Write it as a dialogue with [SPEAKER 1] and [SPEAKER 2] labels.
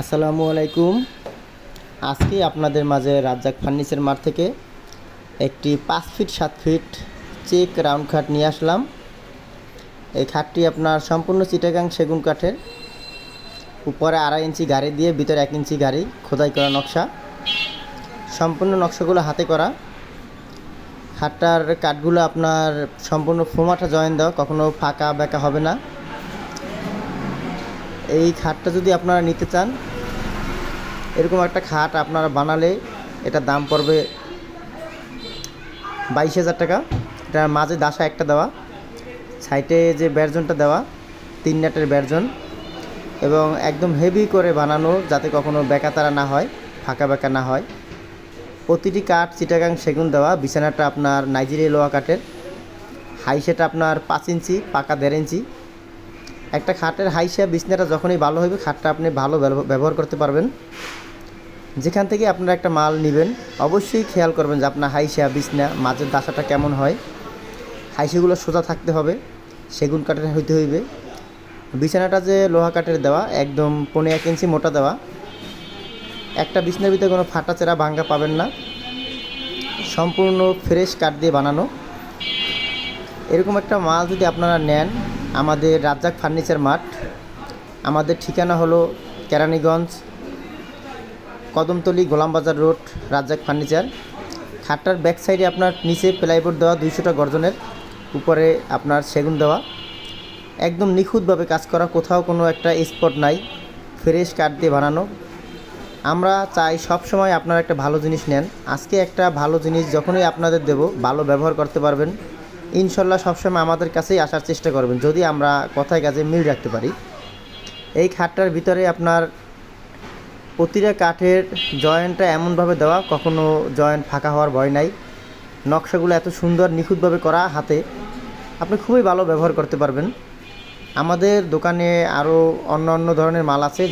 [SPEAKER 1] আসসালামু আলাইকুম। আজকে আপনাদের মাঝে রাজ্জাক ফার্নিচার মার থেকে একটি পাঁচ ফিট, সাত ফিট চেক রাউন্ড খাট নিয়ে আসলাম। এই খাটটি আপনার সম্পূর্ণ চিটাগাং সেগুন কাঠের। উপরে আড়াই ইঞ্চি গাড়ি দিয়ে, ভিতরে এক ইঞ্চি গাড়ি, খোদাই করা নকশা। সম্পূর্ণ নকশাগুলো হাতে করা। খাটটার কাঠগুলো আপনার সম্পূর্ণ ফোমাটা জয়েন দেওয়া, কখনো ফাঁকা, বেঁকা হবে না। এই খাটটা যদি আপনারা নিতে চান, এরকম একটা খাট আপনারা বানালে এটার দাম পড়বে বাইশ হাজার টাকা। এটার মাঝে দাসা একটা দেওয়া, সাইডে যে ব্যারজনটা দেওয়া, তিন নাটের ব্যারজন এবং একদম হেভি করে বানানো যাতে কখনো বেঁকা তারা না হয়, ফাঁকা বেঁকা না হয়। প্রতিটি কাঠ চিটাগাং সেগুন দেওয়া, বিছানাটা আপনার নাইজেরিয়া লোয়া কাঠের। হাই সেটা আপনার পাঁচ ইঞ্চি, পাকা দেড় ইঞ্চি। একটা খাটের হাইসা বিছনাটা যখনই ভালো হবে খাটটা আপনি ভালো ব্যব- ব্যবহার করতে পারবেন। যেখান থেকে আপনারা একটা মাল নেবেন, অবশ্যই খেয়াল করবেন যে আপনার হাইসা, বিছনা, মাঝের দাসাটা কেমন হয়। হাইসেগুলো সোজা থাকতে হবে, সেগুন কাঠের হইতে হইবে। বিছানাটা যে লোহা কাঠের দেওয়া, একদম পনেরো এক ইঞ্চি মোটা দেওয়া। একটা বিছনার ভিতরে কোনো ফাটা চেরা ভাঙ্গা পাবেন না। সম্পূর্ণ ফ্রেশ কাঠ দিয়ে বানানো। এরকম একটা মাল যদি আপনারা নেন আমাদের রাজ্জাক ফার্নিচার মাঠ। আমাদের ঠিকানা হলো কেরানীগঞ্জ, কদমতলি, গোলামবাজার রোড, রাজ্জাক ফার্নিচার। খাটটার ব্যাক সাইডে আপনার নিচে প্লাইবোর্ড দেওয়া দুইশোটা গর্জনের, উপরে আপনার সেগুন দেওয়া। একদম নিখুঁতভাবে কাজ করা, কোথাও কোনো একটা স্পট নাই, ফ্রেশ কাঠ দিয়ে বানানো। আমরা চাই সব সময় আপনারা একটা ভালো জিনিস নেন। আজকে একটা ভালো জিনিস যখনই আপনাদের দেব, ভালো ব্যবহার করতে পারবেন। ইনশাল্লাহ সবসময় আমাদের কাছেই আসার চেষ্টা করবেন, যদি আমরা কথায় কাজে মিল রাখতে পারি। এই খাটটার ভিতরে আপনার প্রতিটা কাঠের জয়েন্টটা এমনভাবে দেওয়া, কখনো জয়েন্ট ফাঁকা হওয়ার ভয় নাই। নকশাগুলো এত সুন্দর, নিখুঁতভাবে করা হাতে। আপনি খুবই ভালো ব্যবহার করতে পারবেন। আমাদের দোকানে আরও অন্য অন্য ধরনের মাল আছে